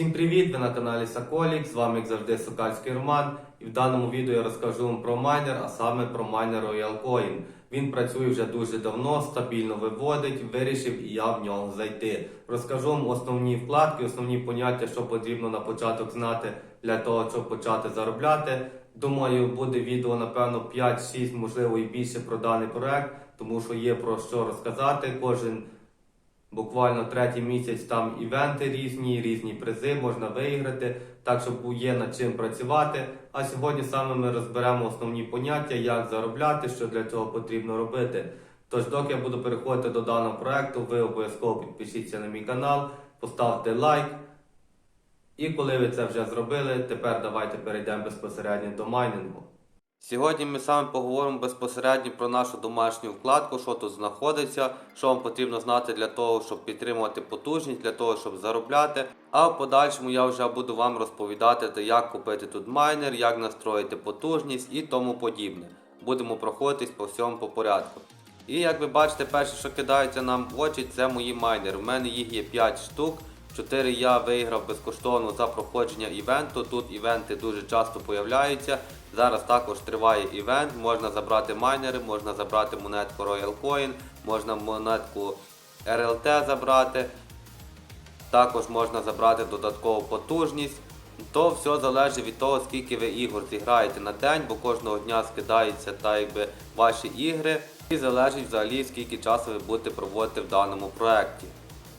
Всім привіт! Ви на каналі Соколік, з вами як завжди Сокальський Роман. І в даному відео я розкажу вам про майнер, а саме про майнер Royal Coin. Він працює вже дуже давно, стабільно виводить, вирішив і я в нього зайти. Розкажу вам основні вкладки, основні поняття, що потрібно на початок знати для того, щоб почати заробляти. Думаю, буде відео, напевно, 5-6, можливо і більше про даний проект, тому що є про що розказати. Кожен Буквально третій місяць там івенти різні, різні призи можна виграти, так що є над чим працювати. А сьогодні саме ми розберемо основні поняття, як заробляти, що для цього потрібно робити. Тож, доки я буду переходити до даного проекту, ви обов'язково підпишіться на мій канал, поставте лайк. І коли ви це вже зробили, тепер давайте перейдемо безпосередньо до майнінгу. Сьогодні ми саме поговоримо безпосередньо про нашу домашню вкладку, що тут знаходиться, що вам потрібно знати для того, щоб підтримувати потужність, для того, щоб заробляти. А в подальшому я вже буду вам розповідати, як купити тут майнер, як настроїти потужність і тому подібне. Будемо проходитись по всьому по порядку. І як ви бачите, перше, що кидається нам в очі, це мої майнери. У мене їх є 5 штук. 4 я виграв безкоштовно за проходження івенту. Тут івенти дуже часто появляються. Зараз також триває івент, можна забрати майнери, можна забрати монетку Royal Coin, можна монетку RLT забрати. Також можна забрати додаткову потужність. То все залежить від того, скільки ви ігор зіграєте на день, бо кожного дня скидаються та якби ваші ігри. І залежить взагалі скільки часу ви будете проводити в даному проєкті.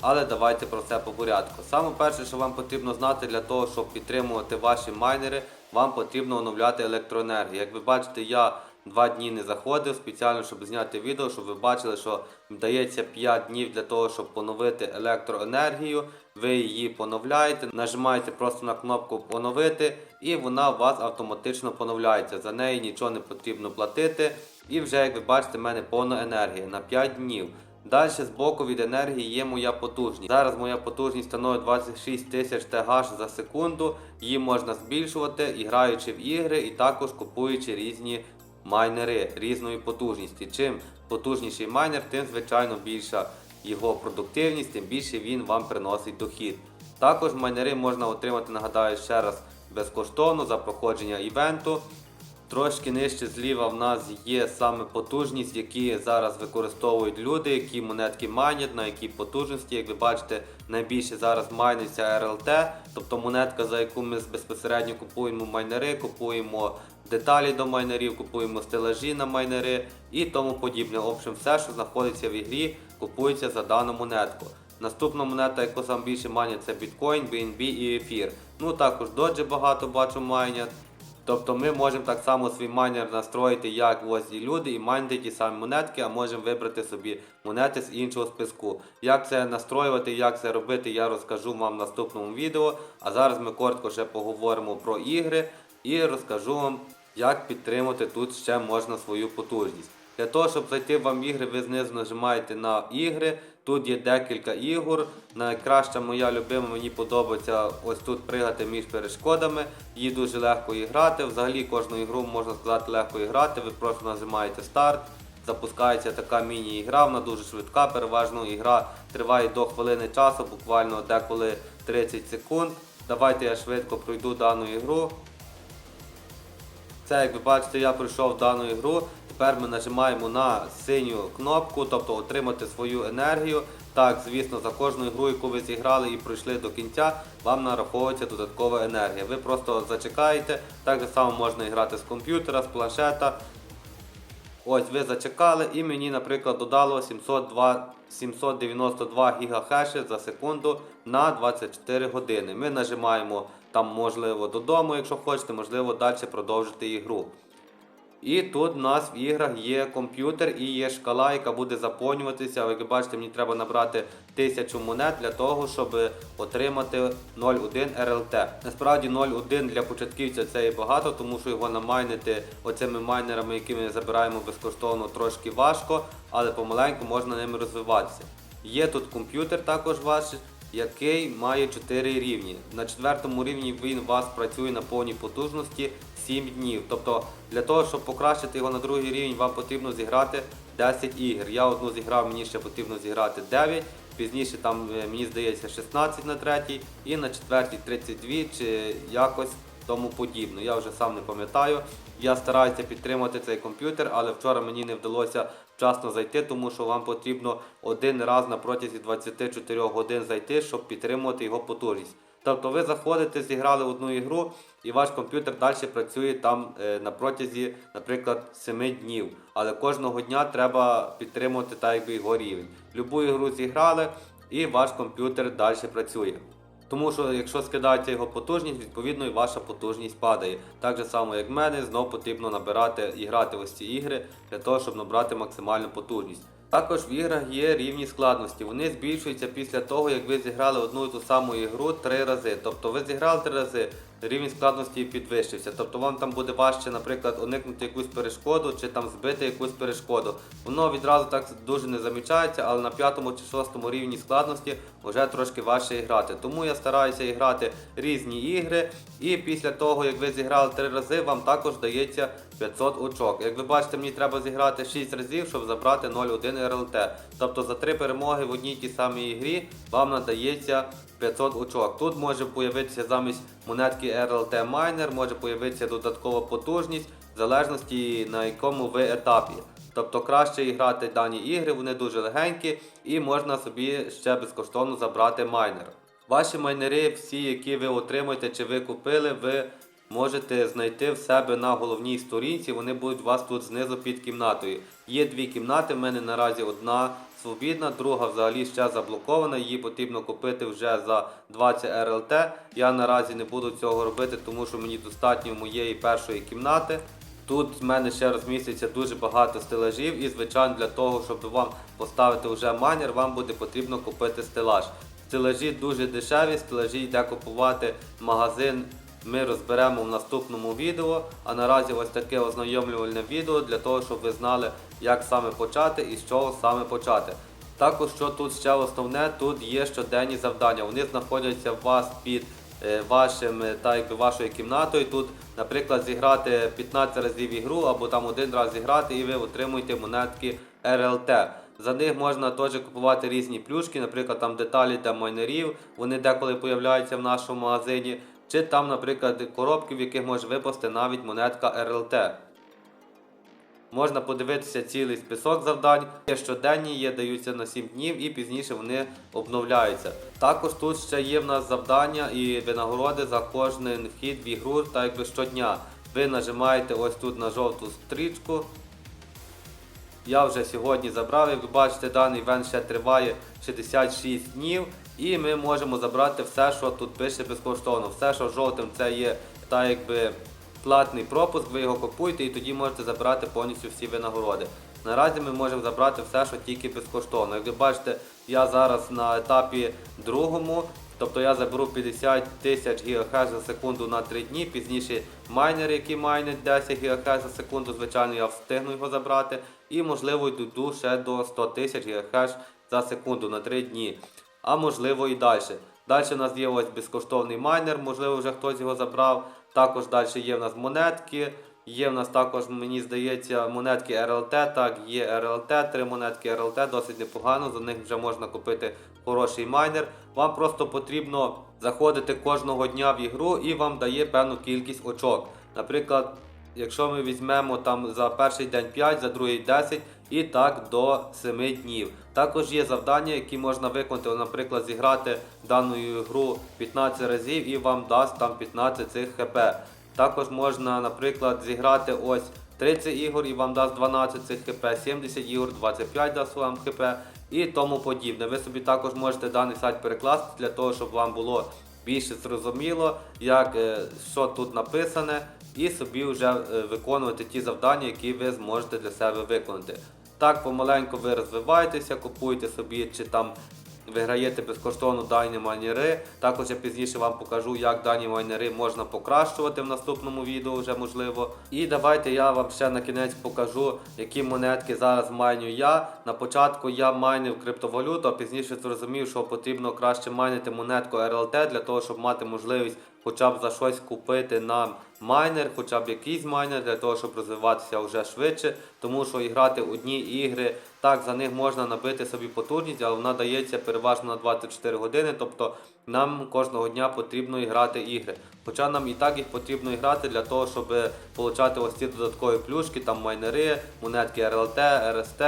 Але давайте про це по порядку. Саме перше, що вам потрібно знати для того, щоб підтримувати ваші майнери, вам потрібно оновляти електроенергію. Як ви бачите, я два дні не заходив спеціально, щоб зняти відео, щоб ви бачили, що дається 5 днів для того, щоб поновити електроенергію. Ви її поновляєте, нажимаєте просто на кнопку поновити, і вона у вас автоматично поновляється. За неї нічого не потрібно платити. І вже, як ви бачите, в мене повна енергія на 5 днів. Далі з боку від енергії є моя потужність. Зараз моя потужність становить 26 тисяч ТГ за секунду. Її можна збільшувати, і граючи в ігри, і також купуючи різні майнери різної потужності. Чим потужніший майнер, тим звичайно більша його продуктивність, тим більше він вам приносить дохід. Також майнери можна отримати, нагадаю ще раз, безкоштовно за проходження івенту. Трошки нижче зліва в нас є саме потужність, які зараз використовують люди, які монетки майнять, на якій потужності. Як ви бачите, найбільше зараз майниться RLT, тобто монетка, за яку ми безпосередньо купуємо майнери, купуємо деталі до майнерів, купуємо стелажі на майнери і тому подібне. В общем, все, що знаходиться в ігрі, купується за дану монетку. Наступна монета, яку сам більше майнять, це біткоін, BNB і ефір. Ну також доджі багато бачу майнять. Тобто ми можемо так само свій майнер настроїти, як ось і люди, і майнити ті самі монетки, а можемо вибрати собі монети з іншого списку. Як це настроювати, як це робити, я розкажу вам в наступному відео. А зараз ми коротко ще поговоримо про ігри і розкажу вам, як підтримати тут ще можна свою потужність. Для того, щоб зайти вам в ігри, ви знизу нажимаєте на ігри. Тут є декілька ігор. Найкраща моя любима, мені подобається ось тут пригати між перешкодами. Її дуже легко і грати. Взагалі кожну ігру можна сказати легко і грати. Ви просто нажимаєте старт. Запускається така міні-ігра, вона дуже швидка, переважно ігра триває до хвилини часу, буквально деколи 30 секунд. Давайте я швидко пройду дану ігру. Це, як ви бачите, я пройшов дану ігру. Тепер ми нажимаємо на синю кнопку, тобто отримати свою енергію. Так, звісно, за кожну ігру, яку ви зіграли і пройшли до кінця, вам нараховується додаткова енергія. Ви просто зачекаєте, так само можна грати з комп'ютера, з планшета. Ось ви зачекали і мені, наприклад, додало 702, 792 гігахеші за секунду на 24 години. Ми нажимаємо там, можливо, додому, якщо хочете, можливо, далі продовжити ігру. І тут у нас в іграх є комп'ютер і є шкала, яка буде заповнюватися. Ви бачите, мені треба набрати 1000 монет для того, щоб отримати 0,1 RLT. Насправді 0,1 для початківця це є багато, тому що його намайнити оцими майнерами, які ми забираємо безкоштовно, трошки важко, але помаленьку можна ними розвиватися. Є тут комп'ютер також ваш, який має 4 рівні. На четвертому рівні він у вас працює на повній потужності 7 днів. Тобто для того, щоб покращити його на другий рівень, вам потрібно зіграти 10 ігор. Я одну зіграв, мені ще потрібно зіграти 9. пізніше там, е, мені здається, 16 на третій, і на четвертій 32 чи якось тому подібне. Я вже сам не пам'ятаю. Я стараюся підтримати цей комп'ютер, але вчора мені не вдалося вчасно зайти, тому що вам потрібно один раз на протязі 24 годин зайти, щоб підтримувати його потужність. Тобто ви заходите, зіграли одну ігру, і ваш комп'ютер далі працює там е, на протязі, наприклад, 7 днів. Але кожного дня треба підтримувати так, якби його рівень. Любу ігру зіграли, і ваш комп'ютер далі працює. Тому що якщо скидається його потужність, відповідно і ваша потужність падає. Так же само, як в мене, знов потрібно набирати і грати ось ці ігри для того, щоб набрати максимальну потужність. Також в іграх є рівні складності. Вони збільшуються після того, як ви зіграли одну і ту саму ігру три рази. Тобто ви зіграли три рази, рівень складності підвищився. Тобто вам там буде важче, наприклад, уникнути якусь перешкоду чи там збити якусь перешкоду. Воно відразу так дуже не замічається, але на п'ятому чи шостому рівні складності вже трошки важче грати. Тому я стараюся грати різні ігри, і після того, як ви зіграли три рази, вам також дається 500 очок. Як ви бачите, мені треба зіграти 6 разів, щоб забрати 0,1 РЛТ. Тобто за три перемоги в одній тій самій ігрі вам надається 500 очок. Тут може появитися замість монетки RLT Miner, може появитися додаткова потужність, в залежності на якому ви етапі. Тобто краще грати дані ігри, вони дуже легенькі і можна собі ще безкоштовно забрати майнер. Ваші майнери, всі, які ви отримуєте чи ви купили, ви можете знайти в себе на головній сторінці. Вони будуть у вас тут знизу під кімнатою. Є дві кімнати. в мене наразі одна свобідна, друга взагалі ще заблокована. Її потрібно купити вже за 20 РЛТ. Я наразі не буду цього робити, тому що мені достатньо моєї першої кімнати. Тут в мене ще розміститься дуже багато стелажів, і звичайно для того, щоб вам поставити вже майнер, вам буде потрібно купити стелаж. Стелажі дуже дешеві, стелажі йде купувати магазин. Ми розберемо в наступному відео. А наразі ось таке ознайомлювальне відео для того, щоб ви знали, як саме почати і з чого саме почати. Також що тут ще основне, тут є щоденні завдання. Вони знаходяться у вас під е, вашим, та якби вашою кімнатою. Тут, наприклад, зіграти 15 разів ігру або там один раз зіграти, і ви отримуєте монетки RLT. За них можна теж купувати різні плюшки, наприклад, там деталі для майнерів, вони деколи появляються в нашому магазині, чи там, наприклад, коробки, в яких може випасти навіть монетка RLT. Можна подивитися цілий список завдань. Щоденні, є даються на 7 днів і пізніше вони обновляються. Також тут ще є в нас завдання і винагороди за кожен вхід в ігру, так якби щодня. Ви нажимаєте ось тут на жовту стрічку. Я вже сьогодні забрав, як ви бачите, даний івент ще триває 66 днів, і ми можемо забрати все, що тут пише безкоштовно. Все, що жовтим, це є та якби платний пропуск, ви його купуєте і тоді можете забрати повністю всі винагороди. Наразі ми можемо забрати все, що тільки безкоштовно. Як ви бачите, я зараз на етапі другому, тобто я заберу 50 тисяч ГГц за секунду на 3 дні. Пізніше майнер, який майнить 10 ГГц за секунду, звичайно, я встигну його забрати. І можливо йду ще до 100 тисяч ГГц за секунду на 3 дні. А можливо і далі. Далі у нас є ось безкоштовний майнер, можливо, вже хтось його забрав. Також далі є в нас монетки. Є в нас також, мені здається, монетки RLT. Так, є RLT, три монетки RLT, досить непогано. За них вже можна купити хороший майнер. Вам просто потрібно заходити кожного дня в ігру і вам дає певну кількість очок. Наприклад, якщо ми візьмемо там за перший день 5, за другий 10 і так до 7 днів. Також є завдання, які можна виконати, наприклад, зіграти дану гру 15 разів і вам дасть там 15 цих хп. Також можна, наприклад, зіграти ось 30 ігор і вам дасть 12 цих хп, 70 ігор, 25 дасть вам хп і тому подібне. Ви собі також можете даний сайт перекласти для того, щоб вам було більше зрозуміло, як е, що тут написане, і собі вже е, виконувати ті завдання, які ви зможете для себе виконати. Так, помаленьку ви розвиваєтеся, купуєте собі чи там виграєте безкоштовно дані майнери. Також я пізніше вам покажу, як дані майнери можна покращувати в наступному відео, вже можливо. І давайте я вам ще на кінець покажу, які монетки зараз майню я. На початку я майнив криптовалюту, а пізніше зрозумів, що потрібно краще майнити монетку RLT для того, щоб мати можливість хоча б за щось купити нам майнер, хоча б якийсь майнер, для того, щоб розвиватися вже швидше. Тому що грати одні ігри Так, за них можна набити собі потужність, але вона дається переважно на 24 години. Тобто нам кожного дня потрібно грати ігри. Хоча нам і так їх потрібно грати для того, щоб отримати ось ці додаткові плюшки, там майнери, монетки РЛТ, РСТ.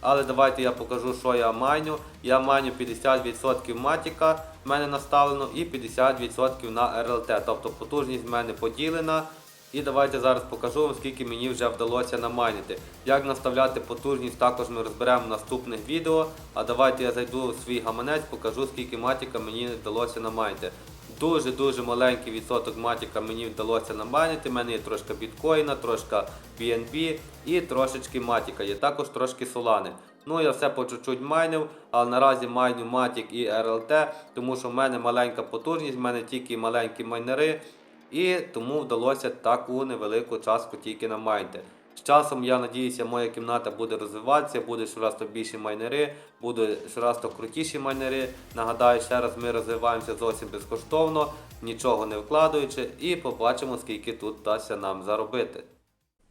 Але давайте я покажу, що я майню. Я майню 50% матіка в мене наставлено і 50% на РЛТ. Тобто потужність в мене поділена. І давайте зараз покажу вам, скільки мені вже вдалося намайнити. Як наставляти потужність, також ми розберемо в наступних відео. А давайте я зайду в свій гаманець, покажу, скільки матіка мені вдалося намайнити. Дуже-дуже маленький відсоток матіка мені вдалося намайнити. У мене є трошки біткоїна, трошки BNB і трошечки матіка. Є також трошки солани. Ну, я все по чуть-чуть майнив, але наразі майню матік і RLT, тому що в мене маленька потужність, в мене тільки маленькі майнери. І тому вдалося таку невелику частку тільки на намайнити. З часом, я надіюся, моя кімната буде розвиватися, буде щораз то більші майнери, буде щораз то крутіші майнери. Нагадаю, ще раз ми розвиваємося зовсім безкоштовно, нічого не вкладаючи, і побачимо, скільки тут вдасться нам заробити.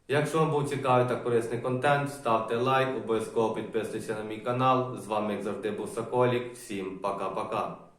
Якщо вам був цікавий та корисний контент, ставте лайк, обов'язково підписуйтесь на мій канал. З вами, як завжди, був Соколік. Всім пока-пока.